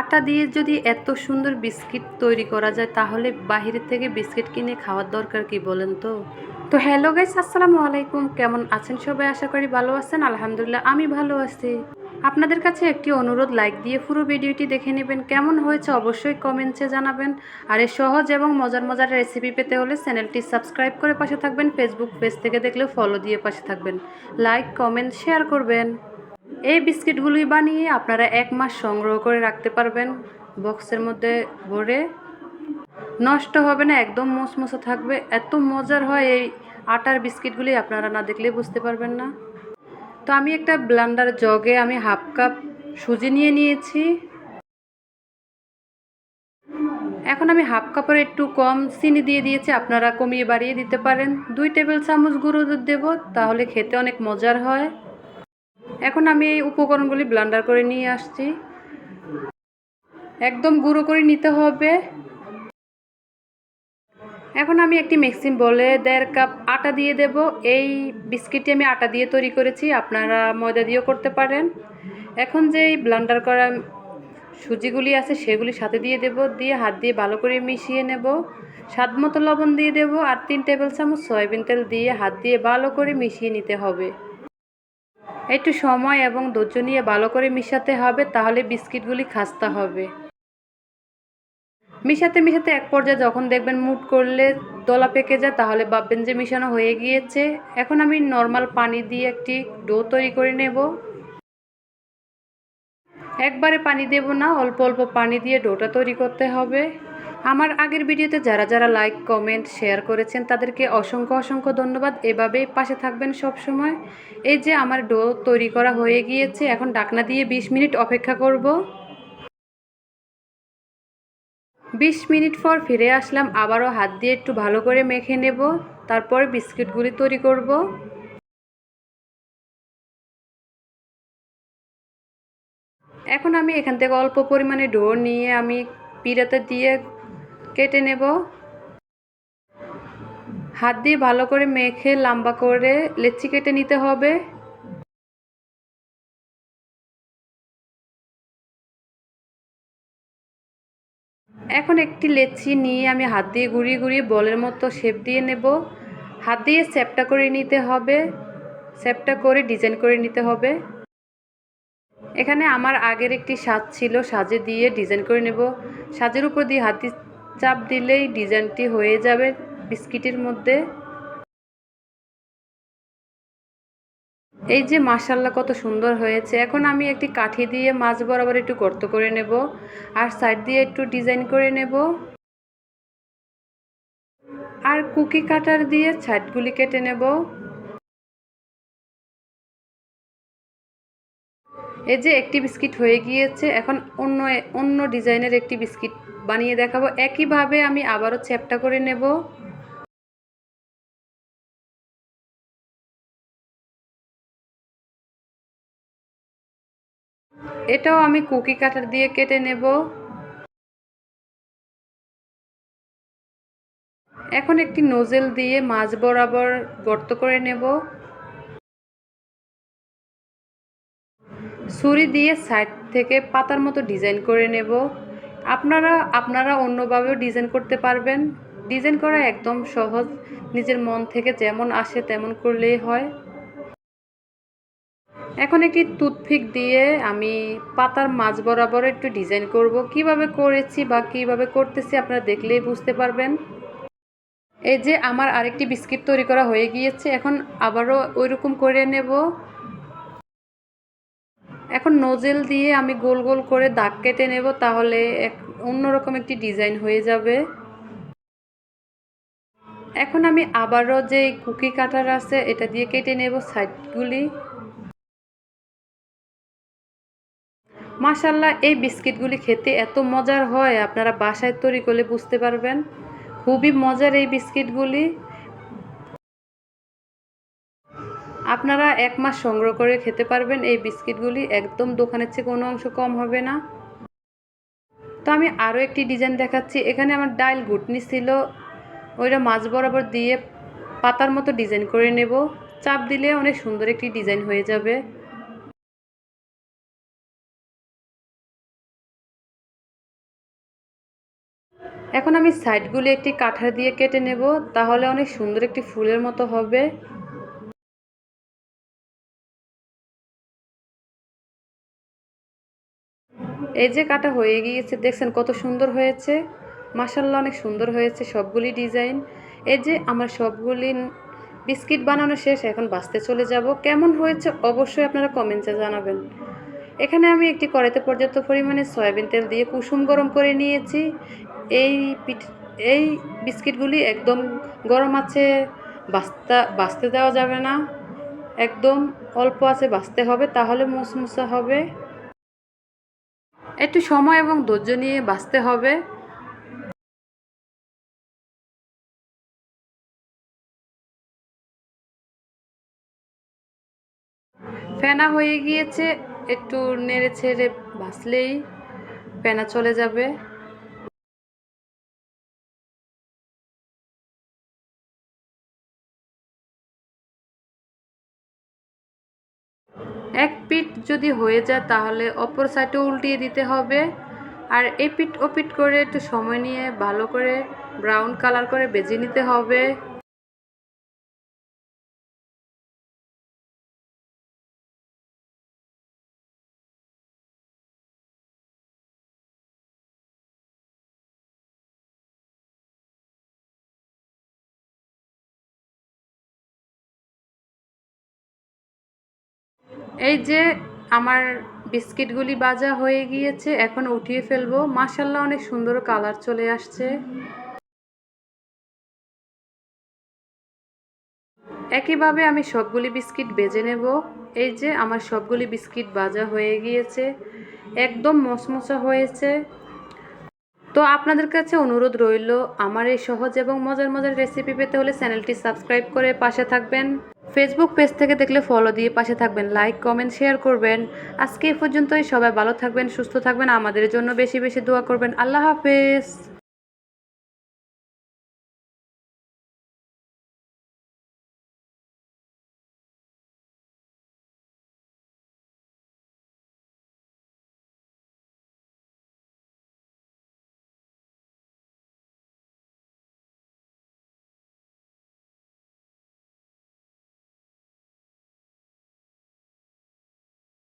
আটা দিয়ে যদি এত সুন্দর বিস্কিট তৈরি করা যায়, তাহলে বাহিরের থেকে বিস্কিট কিনে খাওয়ার দরকার কি বলেন তো? তো হ্যালো গাইস, আসসালামু আলাইকুম। কেমন আছেন সবাই? আশা করি ভালো আছেন। আলহামদুলিল্লাহ, আমি ভালো আছি। আপনাদের কাছে একটি অনুরোধ, লাইক দিয়ে পুরো ভিডিওটি দেখে নেবেন। কেমন হয়েছে অবশ্যই কমেন্টসে জানাবেন। আর এই সহজ এবং মজার মজার রেসিপি পেতে হলে চ্যানেলটি সাবস্ক্রাইব করে পাশে থাকবেন। ফেসবুক পেজ থেকে দেখলেও ফলো দিয়ে পাশে থাকবেন। লাইক কমেন্ট শেয়ার করবেন। এই বিস্কিটগুলি বানিয়ে আপনারা এক মাস সংগ্রহ করে রাখতে পারবেন। বক্সের মধ্যে ভরে। নষ্ট হবে না, একদম মুসমুসে থাকবে। এত মজার হয় এই আটার বিস্কিটগুলি, আপনারা না দেখলে বুঝতে পারবেন না। তো আমি একটা ব্লান্ডার জগে আমি হাফ কাপ সুজি নিয়ে নিয়েছি। এখন আমি হাফ কাপের একটু কম চিনি দিয়ে দিয়েছি, আপনারা কমিয়ে বাড়িয়ে দিতে পারেন। দুই টেবিল চামচ গুঁড়ো দুধ দেবো, তাহলে খেতে অনেক মজার হয়। এখন আমি এই উপকরণগুলি ব্লান্ডার করে নিয়ে আসছি। একদম গুঁড়ো করে নিতে হবে। এখন আমি একটি মিক্সিং বলে দেড় কাপ আটা দিয়ে দেব। এই বিস্কিটটি আমি আটা দিয়ে তৈরি করেছি, আপনারা ময়দা দিয়েও করতে পারেন। এখন যে ব্লান্ডার করা সুজিগুলি আছে, সেগুলি সাথে দিয়ে দেব, দিয়ে হাত দিয়ে ভালো করে মিশিয়ে নেব। স্বাদ মতো লবণ দিয়ে দেব, আর তিন টেবিল চামচ সয়াবিন তেল দিয়ে হাত দিয়ে ভালো করে মিশিয়ে নিতে হবে। একটু সময় এবং ধৈর্য নিয়ে ভালো করে মিশাতে হবে, তাহলে বিস্কিটগুলি খাস্তা হবে। মিশাতে মিশাতে এক পর্যায়ে যখন দেখবেন মুট করলে দলা পেকে যায়, তাহলে ভাববেন যে মিশানো হয়ে গিয়েছে। এখন আমি নর্মাল পানি দিয়ে একটি ডো তৈরি করে নেব। একবারে পানি দেব না, অল্প অল্প পানি দিয়ে ডোটা তৈরি করতে হবে। আমার আগের ভিডিওতে যারা যারা লাইক, কমেন্ট, শেয়ার করেছেন, তাদেরকে অসংখ্য অসংখ্য ধন্যবাদ। এভাবেই পাশে থাকবেন সব সময় এই যে আমার ডো তৈরি করা হয়ে গিয়েছে, এখন ডাকনা দিয়ে ২০ মিনিট অপেক্ষা করব। বিশ মিনিট পর ফিরে আসলাম, আবারও হাত দিয়ে একটু ভালো করে মেখে নেব, তারপর বিস্কিটগুলি তৈরি করব। এখন আমি এখান থেকে অল্প পরিমাণে ডো নিয়ে আমি পিড়াতে দিয়ে কেটে নেব। হাত দিয়ে ভালো করে মেখে লম্বা করে লেচি কেটে নিতে হবে। এখন একটি লেচি নিয়ে আমি হাত দিয়ে ঘুরিয়ে ঘুরিয়ে বলের মতো শেপ দিয়ে নেব। হাত দিয়ে শেপটা করে নিতে হবে। শেপটা করে ডিজাইন করে নিতে হবে। এখানে আমার আগের একটি সাজ ছিল, সাজে দিয়ে ডিজাইন করে নেব। সাজের উপর দিয়ে হাত দিয়ে চাপ দিলেই ডিজাইনটি হয়ে যাবে বিস্কিটের মধ্যে। এই যে মাসাল্লা কত সুন্দর হয়েছে। এখন আমি একটি কাঠি দিয়ে মাছ বরাবর একটু গর্ত করে নেব আর সাইড দিয়ে একটু ডিজাইন করে নেব। আর কুকি কাটার দিয়ে সাইডগুলি কেটে নেব। এই যে একটি বিস্কিট হয়ে গিয়েছে, এখন অন্য অন্য ডিজাইনের একটি বিস্কিট বানিয়ে দেখাবো। একইভাবে আমি আবারও চ্যাপটা করে নেব। এটাও আমি কুকি কাটার দিয়ে কেটে নেব। এখন একটি নোজেল দিয়ে মাছ বরাবর গর্ত করে নেব। ছুরি দিয়ে সাইড থেকে পাতার মতো ডিজাইন করে নেব। আপনারা আপনারা অন্যভাবেও ডিজাইন করতে পারবেন। ডিজাইন করা একদম সহজ। নিজের মন থেকে যেমন আসে তেমন করলেই হয়। এখন একটি টুথপিক দিয়ে আমি পাতার মাছ বরাবর একটু ডিজাইন করব। কীভাবে করেছি বা কীভাবে করতেছি আপনারা দেখলেই বুঝতে পারবেন। এই যে আমার আরেকটি বিস্কিট তৈরি করা হয়ে গিয়েছে। এখন আবারও ওই রকম করে নেব। এখন নোজেল দিয়ে আমি গোল গোল করে দাগ কেটে নেব, তাহলে এক অন্যরকম একটি ডিজাইন হয়ে যাবে। এখন আমি আবারও যে কুকি কাটার আছে, এটা দিয়ে কেটে নেব সাইডগুলি মাশাল্লাহ এই বিস্কিটগুলি খেতে এত মজার হয়, আপনারা বাসায় তৈরি করলে বুঝতে পারবেন। খুবই মজার এই বিস্কিটগুলি। আপনারা এক মাস সংগ্রহ করে খেতে পারবেন এই বিস্কিটগুলি। একদম দোকানের চেয়ে কোনো অংশ কম হবে না। তো আমি আরও একটি ডিজাইন দেখাচ্ছি। এখানে আমার ডাইল ঘুটনি ছিল। ওইটা মাছ বরাবর দিয়ে পাতার মতো ডিজাইন করে নেব। চাপ দিলে অনেক সুন্দর একটি ডিজাইন হয়ে যাবে। এখন আমি সাইডগুলি একটি কাঠার দিয়ে কেটে নেব। তাহলে অনেক সুন্দর একটি ফুলের মতো হবে। এই যে কাটা হয়ে গিয়েছে, দেখছেন কত সুন্দর হয়েছে? মাসাল্লাহ অনেক সুন্দর হয়েছে সবগুলি ডিজাইন। এই যে আমার সবগুলি বিস্কিট বানানো শেষ, এখন বাঁচতে চলে যাব। কেমন হয়েছে অবশ্যই আপনারা কমেন্টে জানাবেন। এখানে আমি একটি কড়াইতে পর্যাপ্ত পরিমাণে সয়াবিন তেল দিয়ে কুসুম গরম করে নিয়েছি। এই পিঠ, এই বিস্কিটগুলি একদম গরম আছে বাস্তা বাঁচতে দেওয়া যাবে না। একদম অল্প আছে, বাঁচতে হবে, তাহলে মুসমুসা হবে। একটু সময় এবং ধৈর্য নিয়ে বাঁচতে হবে। ফেনা হয়ে গিয়েছে, একটু নেড়ে ছেড়ে বাঁচলেই ফেনা চলে যাবে। যদি হয়ে যায় তাহলে অপর সাইডে উল্টিয়ে দিতে হবে। আর এই ওপিট করে একটু সময় নিয়ে ভালো করে ব্রাউন কালার করে বেজে নিতে হবে। এই যে আমার বিস্কিটগুলি বাজা হয়ে গিয়েছে, এখন উঠিয়ে ফেলব। মাসাল্লাহ অনেক সুন্দর কালার চলে আসছে। একইভাবে আমি সবগুলি বিস্কিট বেজে নেব। এই যে, আমার সবগুলি বিস্কিট বাজা হয়ে গিয়েছে। একদম মশমশা হয়েছে। তো আপনাদের কাছে অনুরোধ রইল, আমার এই সহজ এবং মজার মজার রেসিপি পেতে হলে চ্যানেলটি সাবস্ক্রাইব করে পাশে থাকবেন। ফেসবুক পেজ থেকে দেখলে ফলো দিয়ে পাশে থাকবেন লাইক কমেন্ট শেয়ার করবেন। আজকে এ পর্যন্তই, সবাই ভালো থাকবেন, সুস্থ থাকবেন, আমাদের জন্য বেশি বেশি দোয়া করবেন। আল্লাহ হাফেজ।